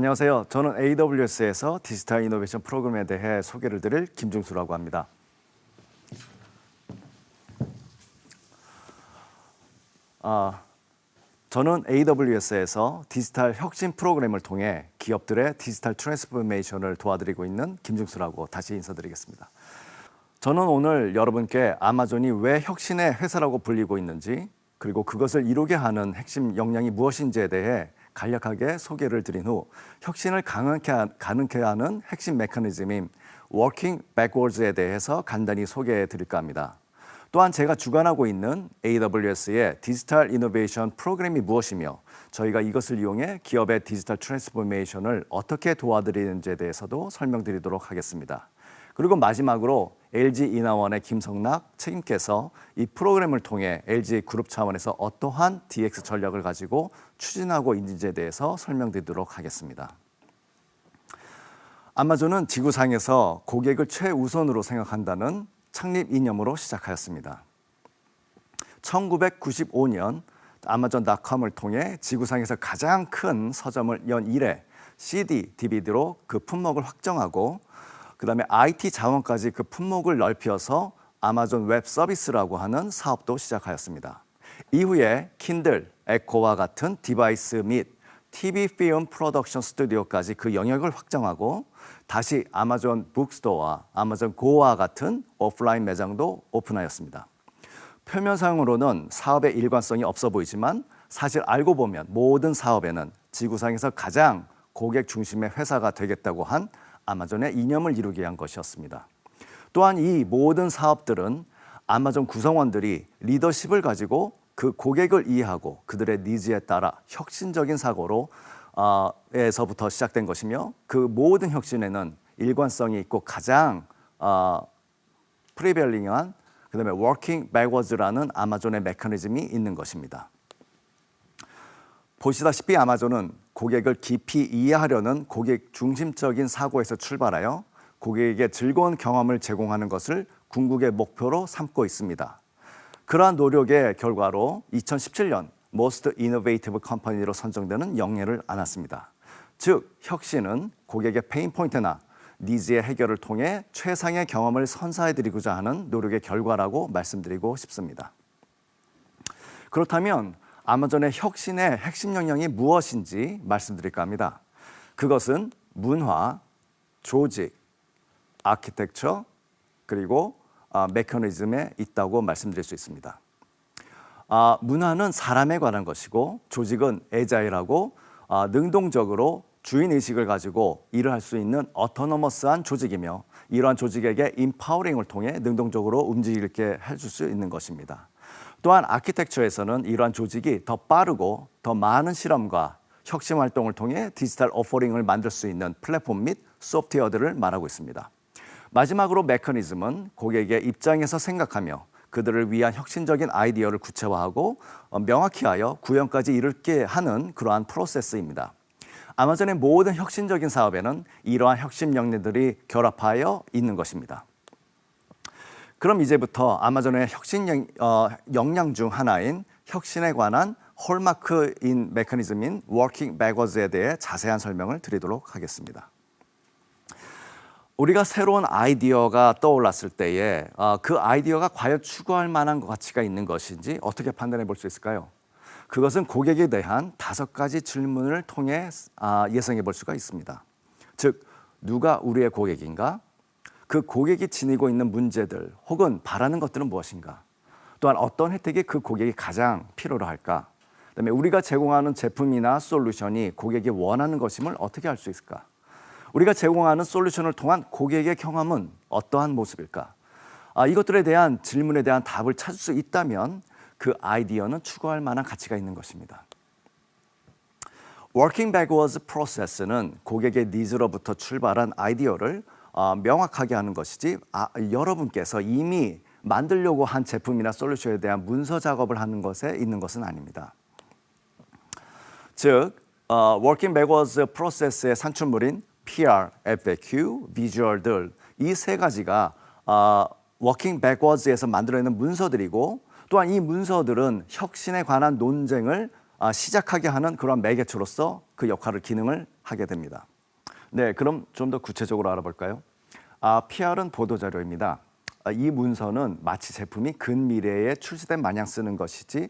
안녕하세요. 저는 AWS에서 디지털 이노베이션 프로그램에 대해 소개를 드릴 김중수라고 합니다. 아, 저는 AWS에서 디지털 혁신 프로그램을 통해 기업들의 디지털 트랜스포메이션을 도와드리고 있는 김중수라고 다시 인사드리겠습니다. 저는 오늘 여러분께 아마존이 왜 혁신의 회사라고 불리고 있는지 그리고 그것을 이루게 하는 핵심 역량이 무엇인지에 대해 간략하게 소개를 드린 후 혁신을 가능케, 하는 핵심 메커니즘인 Working Backwards에 대해서 간단히 소개해 드릴까 합니다. 또한 제가 주관하고 있는 AWS의 디지털 이노베이션 프로그램이 무엇이며 저희가 이것을 이용해 기업의 디지털 트랜스포메이션을 어떻게 도와드리는지에 대해서도 설명드리도록 하겠습니다. 그리고 마지막으로 LG 인하원의 김성락 책임께서 이 프로그램을 통해 LG 그룹 차원에서 어떠한 DX 전략을 가지고 추진하고 있는지에 대해서 설명드리도록 하겠습니다. 아마존은 지구상에서 고객을 최우선으로 생각한다는 창립 이념으로 시작하였습니다. 1995년 아마존닷컴을 통해 지구상에서 가장 큰 서점을 연 이래 CD, DVD로 그 품목을 확정하고 그다음에 IT 자원까지 그 품목을 넓혀서 아마존 웹 서비스라고 하는 사업도 시작하였습니다. 이후에 킨들, 에코와 같은 디바이스 및 TV 필름 프로덕션 스튜디오까지 그 영역을 확장하고 다시 아마존 북스토어와 아마존 고와 같은 오프라인 매장도 오픈하였습니다. 표면상으로는 사업의 일관성이 없어 보이지만 사실 알고 보면 모든 사업에는 지구상에서 가장 고객 중심의 회사가 되겠다고 한 아마존의 이념을 이루기 위한 것이었습니다. 또한 이 모든 사업들은 아마존 구성원들이 리더십을 가지고 그 고객을 이해하고 그들의 니즈에 따라 혁신적인 사고로 어, 에서부터 시작된 것이며 그 모든 혁신에는 일관성이 있고 가장 어, 프리벨링한 그다음에 워킹 백워즈라는 아마존의 메커니즘이 있는 것입니다. 보시다시피 아마존은 고객을 깊이 이해하려는 고객 중심적인 사고에서 출발하여 고객에게 즐거운 경험을 제공하는 것을 궁극의 목표로 삼고 있습니다. 그러한 노력의 결과로 2017년 Most Innovative Company로 선정되는 영예를 안았습니다. 즉, 혁신은 고객의 페인 포인트나 니즈의 해결을 통해 최상의 경험을 선사해드리고자 하는 노력의 결과라고 말씀드리고 싶습니다. 그렇다면 아마존의 혁신의 핵심 역량이 무엇인지 말씀드릴까 합니다. 그것은 문화, 조직, 아키텍처 그리고 아, 메커니즘에 있다고 말씀드릴 수 있습니다. 아, 문화는 사람에 관한 것이고 조직은 에자일하고 아, 능동적으로 주인 의식을 가지고 일을 할 수 있는 어토너머스한 조직이며 이러한 조직에게 인파워링을 통해 능동적으로 움직이게 해줄 수 있는 것입니다. 또한 아키텍처에서는 이러한 조직이 더 빠르고 더 많은 실험과 혁신 활동을 통해 디지털 오퍼링을 만들 수 있는 플랫폼 및 소프트웨어들을 말하고 있습니다. 마지막으로 메커니즘은 고객의 입장에서 생각하며 그들을 위한 혁신적인 아이디어를 구체화하고 어, 명확히 하여 구현까지 이르게 하는 그러한 프로세스입니다. 아마존의 모든 혁신적인 사업에는 이러한 혁신 역량들이 결합하여 있는 것입니다. 그럼 이제부터 아마존의 혁신 영, 어, 역량 중 하나인 혁신에 관한 홀마크인 메커니즘인 워킹 백워즈에 대해 자세한 설명을 드리도록 하겠습니다. 우리가 새로운 아이디어가 떠올랐을 때에 어, 그 아이디어가 과연 추구할 만한 가치가 있는 것인지 어떻게 판단해 볼 수 있을까요? 그것은 고객에 대한 다섯 가지 질문을 통해 아, 예상해 볼 수가 있습니다. 즉, 누가 우리의 고객인가? 그 고객이 지니고 있는 문제들 혹은 바라는 것들은 무엇인가? 또한 어떤 혜택이 그 고객이 가장 필요로 할까? 그다음에 우리가 제공하는 제품이나 솔루션이 고객이 원하는 것임을 어떻게 알 수 있을까? 우리가 제공하는 솔루션을 통한 고객의 경험은 어떠한 모습일까? 아, 이것들에 대한 질문에 대한 답을 찾을 수 있다면 그 아이디어는 추구할 만한 가치가 있는 것입니다. Working Backwards 프로세스는 고객의 니즈로부터 출발한 아이디어를 어, 명확하게 하는 것이지 아, 여러분께서 이미 만들려고 한 제품이나 솔루션에 대한 문서 작업을 하는 것에 있는 것은 아닙니다. 즉, 어, Working Backwards 프로세스의 산출물인 PR, FAQ, 비주얼들 이 세 가지가 어, Working Backwards에서 만들어내는 문서들이고 또한 이 문서들은 혁신에 관한 논쟁을 아, 시작하게 하는 그런 매개체로서 그 역할을 기능을 하게 됩니다. 네, 그럼 좀 더 구체적으로 알아볼까요? 아, PR은 보도 자료입니다. 아, 이 문서는 마치 제품이 근미래에 출시된 마냥 쓰는 것이지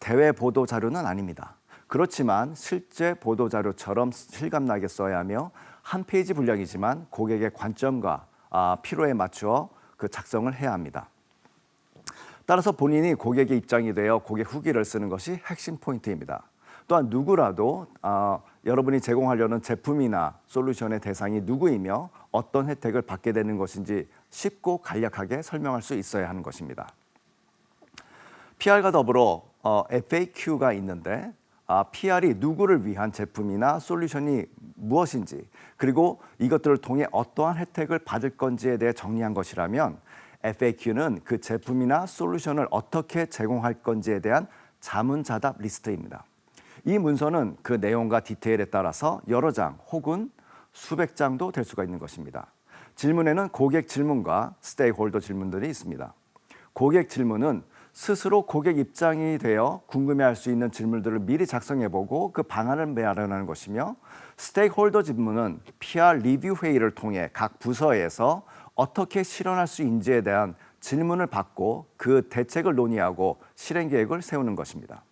대외 보도 자료는 아닙니다. 그렇지만 실제 보도 자료처럼 실감나게 써야 하며 한 페이지 분량이지만 고객의 관점과 아, 필요에 맞추어 그 작성을 해야 합니다. 따라서 본인이 고객의 입장이 되어 고객 후기를 쓰는 것이 핵심 포인트입니다. 또한 누구라도 어, 여러분이 제공하려는 제품이나 솔루션의 대상이 누구이며 어떤 혜택을 받게 되는 것인지 쉽고 간략하게 설명할 수 있어야 하는 것입니다. PR과 더불어 어, FAQ가 있는데 아, PR이 누구를 위한 제품이나 솔루션이 무엇인지 그리고 이것들을 통해 어떠한 혜택을 받을 건지에 대해 정리한 것이라면 FAQ는 그 제품이나 솔루션을 어떻게 제공할 건지에 대한 자문자답 리스트입니다. 이 문서는 그 내용과 디테일에 따라서 여러 장 혹은 수백 장도 될 수가 있는 것입니다. 질문에는 고객 질문과 스테이크홀더 질문들이 있습니다. 고객 질문은 스스로 고객 입장이 되어 궁금해할 수 있는 질문들을 미리 작성해보고 그 방안을 마련하는 것이며 스테이크홀더 질문은 PR 리뷰 회의를 통해 각 부서에서 어떻게 실현할 수 있는지에 대한 질문을 받고 그 대책을 논의하고 실행 계획을 세우는 것입니다.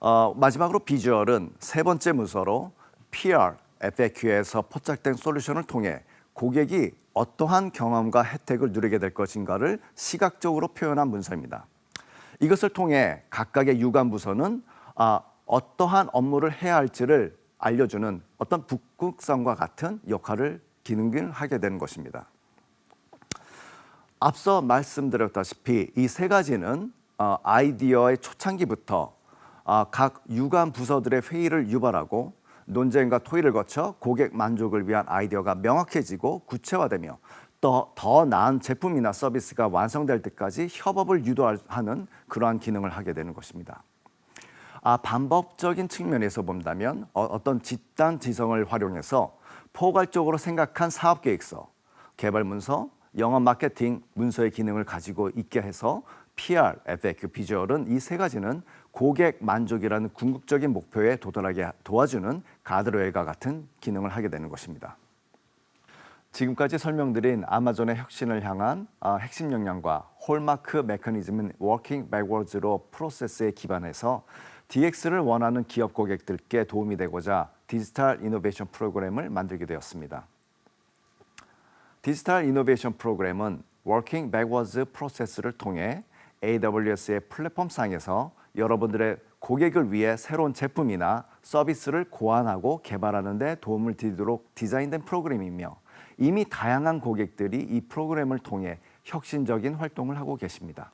어, 마지막으로 비주얼은 세 번째 문서로 PR, FAQ에서 포착된 솔루션을 통해 고객이 어떠한 경험과 혜택을 누리게 될 것인가를 시각적으로 표현한 문서입니다. 이것을 통해 각각의 유관 부서는 아, 어떠한 업무를 해야 할지를 알려주는 어떤 북극성과 같은 역할을 기능을 하게 되는 것입니다. 앞서 말씀드렸다시피 이 세 가지는 어, 아이디어의 초창기부터 어, 각 유관 부서들의 회의를 유발하고 논쟁과 토의를 거쳐 고객 만족을 위한 아이디어가 명확해지고 구체화되며 또더 나은 제품이나 서비스가 완성될 때까지 협업을 유도하는 그러한 기능을 하게 되는 것입니다. 아, 반복적인 측면에서 본다면 어, 어떤 집단 지성을 활용해서 포괄적으로 생각한 사업 계획서, 개발 문서, 영업 마케팅 문서의 기능을 가지고 있게 해서 PR, FAQ, 비주얼은 이 세 가지는 고객 만족이라는 궁극적인 목표에 도달하게 도와주는 가드레일과 같은 기능을 하게 되는 것입니다. 지금까지 설명드린 아마존의 혁신을 향한 아, 핵심 역량과 홀마크 메커니즘인 워킹 백워즈로 프로세스에 기반해서 DX를 원하는 기업 고객들께 도움이 되고자 디지털 이노베이션 프로그램을 만들게 되었습니다. 디지털 이노베이션 프로그램은 워킹 백워즈 프로세스를 통해 AWS의 플랫폼상에서 여러분들의 고객을 위해 새로운 제품이나 서비스를 고안하고 개발하는 데 도움을 드리도록 디자인된 프로그램이며 이미 다양한 고객들이 이 프로그램을 통해 혁신적인 활동을 하고 계십니다.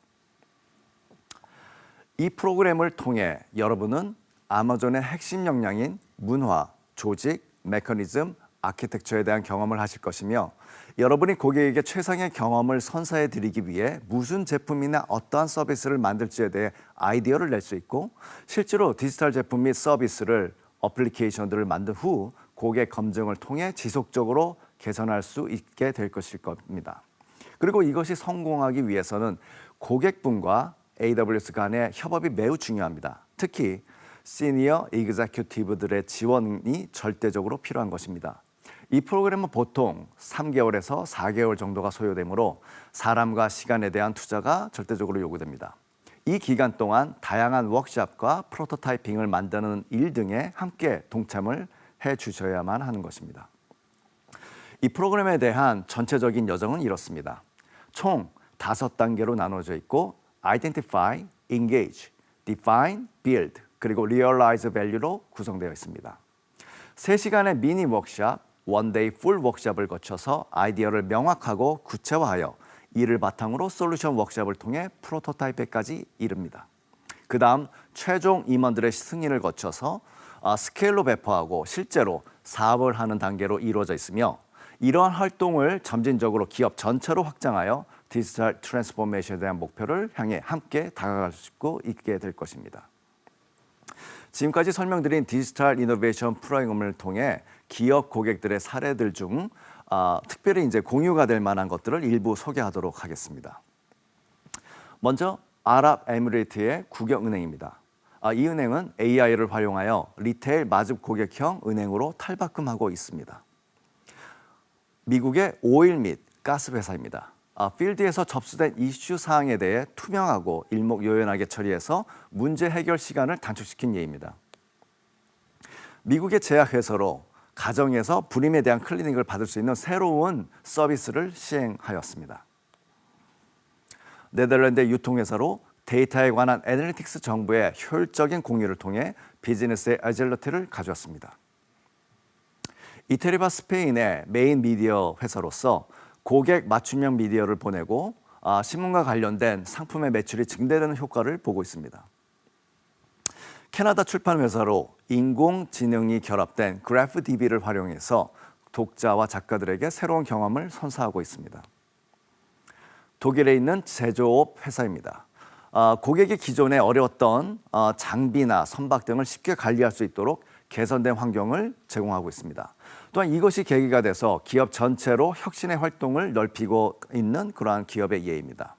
이 프로그램을 통해 여러분은 아마존의 핵심 역량인 문화, 조직, 메커니즘, 아키텍처에 대한 경험을 하실 것이며 여러분이 고객에게 최상의 경험을 선사해 드리기 위해 무슨 제품이나 어떠한 서비스를 만들지에 대해 아이디어를 낼 수 있고 실제로 디지털 제품 및 서비스를 어플리케이션들을 만든 후 고객 검증을 통해 지속적으로 개선할 수 있게 될 것일 겁니다. 그리고 이것이 성공하기 위해서는 고객분과 AWS 간의 협업이 매우 중요합니다. 특히 시니어 이그제큐티브들의 지원이 절대적으로 필요한 것입니다. 이 프로그램은 보통 3개월에서 4개월 정도가 소요되므로 사람과 시간에 대한 투자가 절대적으로 요구됩니다. 이 기간 동안 다양한 워크샵과 프로토타이핑을 만드는 일 등에 함께 동참을 해 주셔야만 하는 것입니다. 이 프로그램에 대한 전체적인 여정은 이렇습니다. 총 다섯 단계로 나눠져 있고 identify, engage, define, build 그리고 realize value로 구성되어 있습니다. 3시간의 미니 워크샵, 원데이 풀 워크샵을 거쳐서 아이디어를 명확하고 구체화하여 이를 바탕으로 솔루션 워크샵을 통해 프로토타입에까지 이릅니다. 그 다음 최종 임원들의 승인을 거쳐서 아, 스케일로 배포하고 실제로 사업을 하는 단계로 이루어져 있으며 이러한 활동을 점진적으로 기업 전체로 확장하여 디지털 트랜스포메이션에 대한 목표를 향해 함께 다가갈 수 있게 될 것입니다. 지금까지 설명드린 디지털 이노베이션 프로그램을 통해 기업 고객들의 사례들 중 아, 특별히 이제 공유가 될 만한 것들을 일부 소개하도록 하겠습니다. 먼저 아랍에미리트의 국영은행입니다. 아, 이 은행은 AI를 활용하여 리테일 마집 고객형 은행으로 탈바꿈하고 있습니다. 미국의 오일 및 가스 회사입니다. 아, 필드에서 접수된 이슈 사항에 대해 투명하고 일목요연하게 처리해서 문제 해결 시간을 단축시킨 예입니다. 미국의 제약회사로 가정에서 불임에 대한 클리닉을 받을 수 있는 새로운 서비스를 시행하였습니다. 네덜란드 유통회사로 데이터에 관한 애널리틱스 정보의 효율적인 공유를 통해 비즈니스의 아질러티를 가져왔습니다. 이태리와 스페인의 메인 미디어 회사로서 고객 맞춤형 미디어를 보내고 아, 신문과 관련된 상품의 매출이 증대되는 효과를 보고 있습니다. 캐나다 출판 회사로 인공지능이 결합된 그래프DB를 활용해서 독자와 작가들에게 새로운 경험을 선사하고 있습니다. 독일에 있는 제조업 회사입니다. 아, 고객이 기존에 어려웠던 아, 장비나 선박 등을 쉽게 관리할 수 있도록 개선된 환경을 제공하고 있습니다. 또한 이것이 계기가 돼서 기업 전체로 혁신의 활동을 넓히고 있는 그러한 기업의 예입니다.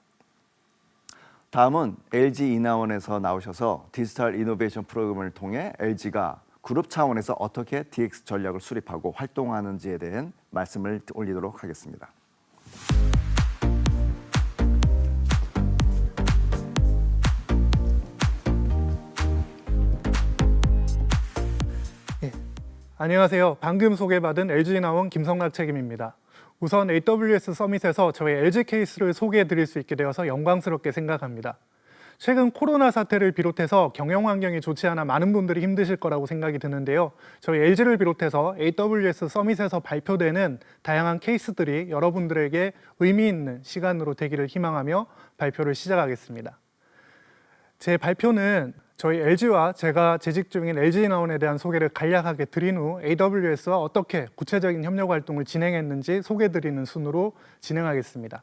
다음은 LG 이나원에서 나오셔서 디지털 이노베이션 프로그램을 통해 LG가 그룹 차원에서 어떻게 DX 전략을 수립하고 활동하는지에 대한 말씀을 올리도록 하겠습니다. 안녕하세요. 방금 소개받은 LG 나온 김성락 책임입니다. 우선 AWS 서밋에서 저희 LG 케이스를 소개해 드릴 수 있게 되어서 영광스럽게 생각합니다. 최근 코로나 사태를 비롯해서 경영 환경이 좋지 않아 많은 분들이 힘드실 거라고 생각이 드는데요. 저희 LG를 비롯해서 AWS 서밋에서 발표되는 다양한 케이스들이 여러분들에게 의미 있는 시간으로 되기를 희망하며 발표를 시작하겠습니다. 제 발표는 저희 LG와 제가 재직 중인 LG 나온에 대한 소개를 간략하게 드린 후 AWS와 어떻게 구체적인 협력 활동을 진행했는지 소개해 드리는 순으로 진행하겠습니다.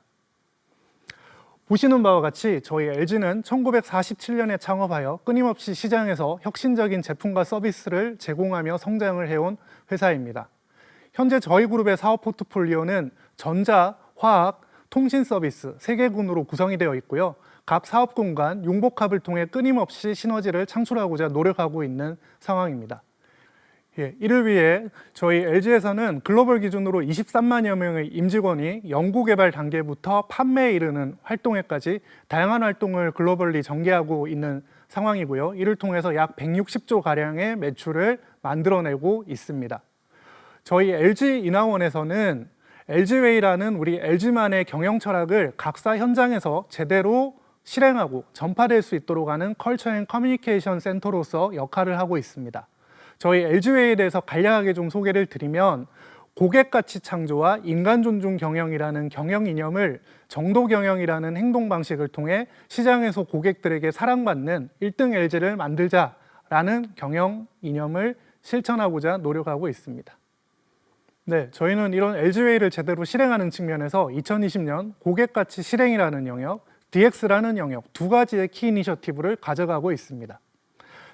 보시는 바와 같이 저희 LG는 1947년에 창업하여 끊임없이 시장에서 혁신적인 제품과 서비스를 제공하며 성장을 해온 회사입니다. 현재 저희 그룹의 사업 포트폴리오는 전자, 화학, 통신 서비스 세 개 군으로 구성이 되어 있고요. 각 사업군 간 융복합을 통해 끊임없이 시너지를 창출하고자 노력하고 있는 상황입니다. 예, 이를 위해 저희 LG에서는 글로벌 기준으로 23만여 명의 임직원이 연구개발 단계부터 판매에 이르는 활동에까지 다양한 활동을 글로벌리 전개하고 있는 상황이고요. 이를 통해서 약 160조 가량의 매출을 만들어내고 있습니다. 저희 LG 인하원에서는 LG웨이라는 우리 LG만의 경영 철학을 각사 현장에서 제대로 실행하고 전파될 수 있도록 하는 컬처 앤 커뮤니케이션 센터로서 역할을 하고 있습니다. 저희 LG웨이에 대해서 간략하게 좀 소개를 드리면 고객 가치 창조와 인간 존중 경영이라는 경영 이념을 정도 경영이라는 행동 방식을 통해 시장에서 고객들에게 사랑받는 1등 LG를 만들자라는 경영 이념을 실천하고자 노력하고 있습니다. 네, 저희는 이런 LG웨이를 제대로 실행하는 측면에서 2020년 고객 가치 실행이라는 영역, DX라는 영역 두 가지의 키 이니셔티브를 가져가고 있습니다.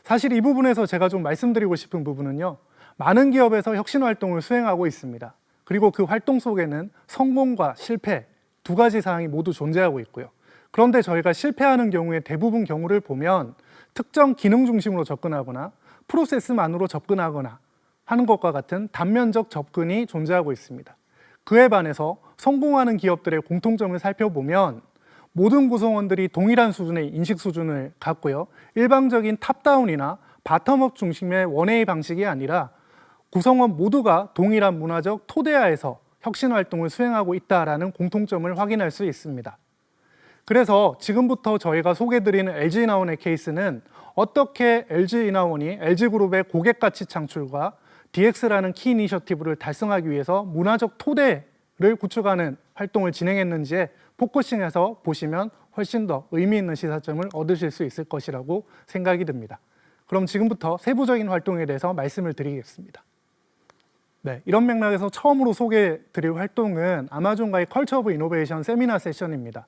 사실 이 부분에서 제가 좀 말씀드리고 싶은 부분은요. 많은 기업에서 혁신 활동을 수행하고 있습니다. 그리고 그 활동 속에는 성공과 실패 두 가지 사항이 모두 존재하고 있고요. 그런데 저희가 실패하는 경우에 대부분 경우를 보면 특정 기능 중심으로 접근하거나 프로세스만으로 접근하거나 하는 것과 같은 단면적 접근이 존재하고 있습니다. 그에 반해서 성공하는 기업들의 공통점을 살펴보면 모든 구성원들이 동일한 수준의 인식 수준을 갖고요. 일방적인 탑다운이나 바텀업 중심의 원웨이 방식이 아니라 구성원 모두가 동일한 문화적 토대하에서 혁신 활동을 수행하고 있다라는 공통점을 확인할 수 있습니다. 그래서 지금부터 저희가 소개드리는 LG 이나원의 케이스는 어떻게 LG 이나원이 LG그룹의 고객 가치 창출과 DX라는 키 이니셔티브를 달성하기 위해서 문화적 토대를 구축하는 활동을 진행했는지에 포커싱해서 보시면 훨씬 더 의미 있는 시사점을 얻으실 수 있을 것이라고 생각이 듭니다. 그럼 지금부터 세부적인 활동에 대해서 말씀을 드리겠습니다. 네, 이런 맥락에서 처음으로 소개드릴 활동은 아마존과의 컬처 오브 이노베이션 세미나 세션입니다.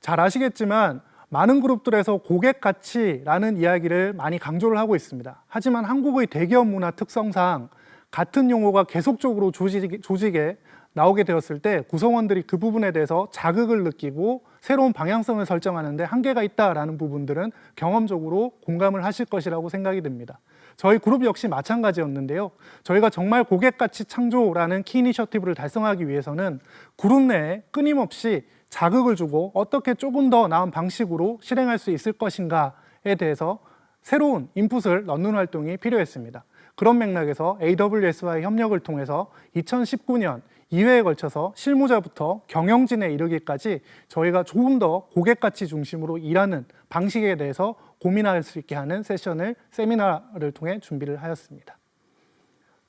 잘 아시겠지만 많은 그룹들에서 고객 가치라는 이야기를 많이 강조를 하고 있습니다. 하지만 한국의 대기업 문화 특성상 같은 용어가 계속적으로 조직, 조직에 나오게 되었을 때 구성원들이 그 부분에 대해서 자극을 느끼고 새로운 방향성을 설정하는데 한계가 있다라는 부분들은 경험적으로 공감을 하실 것이라고 생각이 듭니다. 저희 그룹 역시 마찬가지였는데요. 저희가 정말 고객가치 창조라는 키 이니셔티브를 달성하기 위해서는 그룹 내에 끊임없이 자극을 주고 어떻게 조금 더 나은 방식으로 실행할 수 있을 것인가에 대해서 새로운 인풋을 넣는 활동이 필요했습니다. 그런 맥락에서 AWS와의 협력을 통해서 2019년 2회에 걸쳐서 실무자부터 경영진에 이르기까지 저희가 조금 더 고객가치 중심으로 일하는 방식에 대해서 고민할 수 있게 하는 세션을 세미나를 통해 준비를 하였습니다.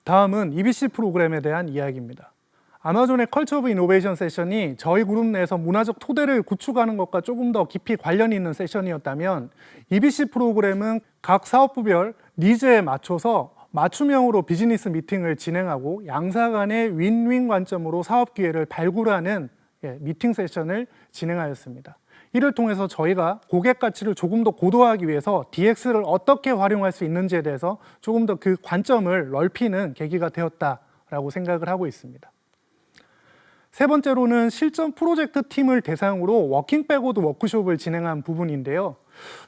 다음은 EBC 프로그램에 대한 이야기입니다. 아마존의 컬처 오브 이노베이션 세션이 저희 그룹 내에서 문화적 토대를 구축하는 것과 조금 더 깊이 관련이 있는 세션이었다면 EBC 프로그램은 각 사업부별 니즈에 맞춰서 맞춤형으로 비즈니스 미팅을 진행하고 양사 간의 윈윈 관점으로 사업 기회를 발굴하는 예, 미팅 세션을 진행하였습니다. 이를 통해서 저희가 고객 가치를 조금 더 고도화하기 위해서 DX를 어떻게 활용할 수 있는지에 대해서 조금 더 그 관점을 넓히는 계기가 되었다라고 생각을 하고 있습니다. 세 번째로는 실전 프로젝트 팀을 대상으로 워킹 백워드 워크숍을 진행한 부분인데요.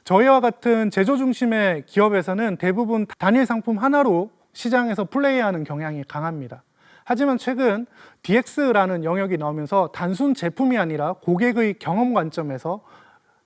저희와 같은 제조 중심의 기업에서는 대부분 단일 상품 하나로 시장에서 플레이하는 경향이 강합니다. 하지만 최근 DX라는 영역이 나오면서 단순 제품이 아니라 고객의 경험 관점에서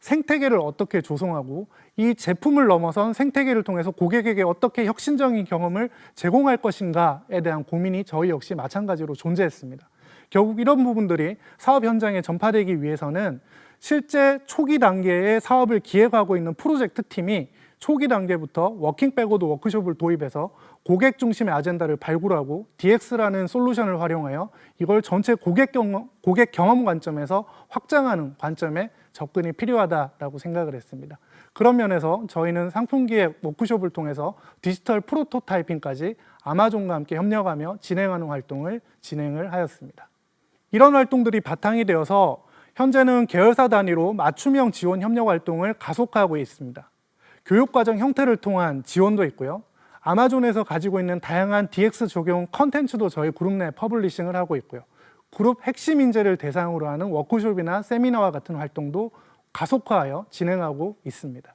생태계를 어떻게 조성하고 이 제품을 넘어선 생태계를 통해서 고객에게 어떻게 혁신적인 경험을 제공할 것인가에 대한 고민이 저희 역시 마찬가지로 존재했습니다. 결국 이런 부분들이 사업 현장에 전파되기 위해서는 실제 초기 단계의 사업을 기획하고 있는 프로젝트 팀이 초기 단계부터 워킹 백워드 워크숍을 도입해서 고객 중심의 아젠다를 발굴하고 DX라는 솔루션을 활용하여 이걸 전체 고객 경험, 고객 경험 관점에서 확장하는 관점에 접근이 필요하다라고 생각을 했습니다. 그런 면에서 저희는 상품 기획 워크숍을 통해서 디지털 프로토타이핑까지 아마존과 함께 협력하며 진행하는 활동을 진행을 하였습니다. 이런 활동들이 바탕이 되어서 현재는 계열사 단위로 맞춤형 지원 협력 활동을 가속화하고 있습니다. 교육과정 형태를 통한 지원도 있고요. 아마존에서 가지고 있는 다양한 DX 적용 컨텐츠도 저희 그룹 내 퍼블리싱을 하고 있고요. 그룹 핵심 인재를 대상으로 하는 워크숍이나 세미나와 같은 활동도 가속화하여 진행하고 있습니다.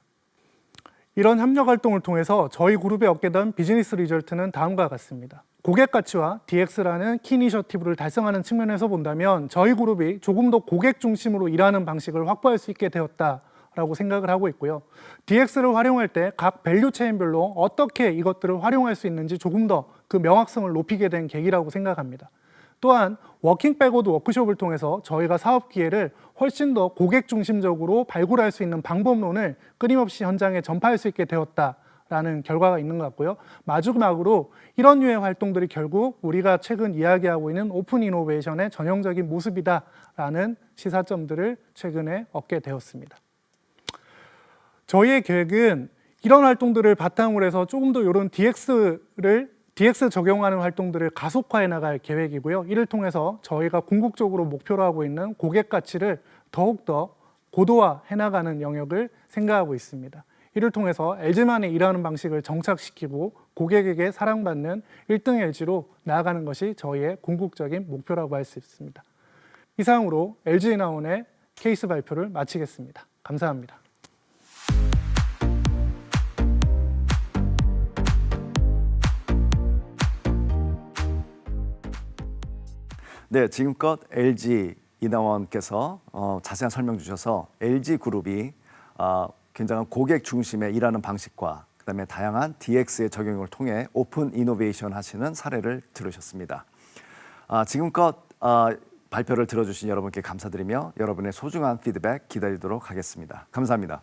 이런 협력 활동을 통해서 저희 그룹에 얻게 된 비즈니스 리절트는 다음과 같습니다. 고객 가치와 DX라는 키 이니셔티브를 달성하는 측면에서 본다면 저희 그룹이 조금 더 고객 중심으로 일하는 방식을 확보할 수 있게 되었다라고 생각을 하고 있고요. DX를 활용할 때 각 밸류 체인별로 어떻게 이것들을 활용할 수 있는지 조금 더 그 명확성을 높이게 된 계기라고 생각합니다. 또한 워킹 백워드 워크숍을 통해서 저희가 사업 기회를 훨씬 더 고객 중심적으로 발굴할 수 있는 방법론을 끊임없이 현장에 전파할 수 있게 되었다 라는 결과가 있는 것 같고요. 마지막으로 이런 류의 활동들이 결국 우리가 최근 이야기하고 있는 오픈 이노베이션의 전형적인 모습이다라는 시사점들을 최근에 얻게 되었습니다. 저희의 계획은 이런 활동들을 바탕으로 해서 조금 더 이런 DX를 DX 적용하는 활동들을 가속화해 나갈 계획이고요. 이를 통해서 저희가 궁극적으로 목표로 하고 있는 고객 가치를 더욱더 고도화해 나가는 영역을 생각하고 있습니다. 이를 통해서 LG만의 일하는 방식을 정착시키고 고객에게 사랑받는 1등 LG로 나아가는 것이 저희의 궁극적인 목표라고 할 수 있습니다. 이상으로 LG 나온의 케이스 발표를 마치겠습니다. 감사합니다. 네, 지금껏 LG 이나원께서 어, 자세한 설명 주셔서 LG 그룹이 어, 굉장한 고객 중심의 일하는 방식과 그다음에 다양한 DX의 적용을 통해 오픈 이노베이션 하시는 사례를 들으셨습니다. 아, 지금껏 아, 발표를 들어주신 여러분께 감사드리며 여러분의 소중한 피드백 기다리도록 하겠습니다. 감사합니다.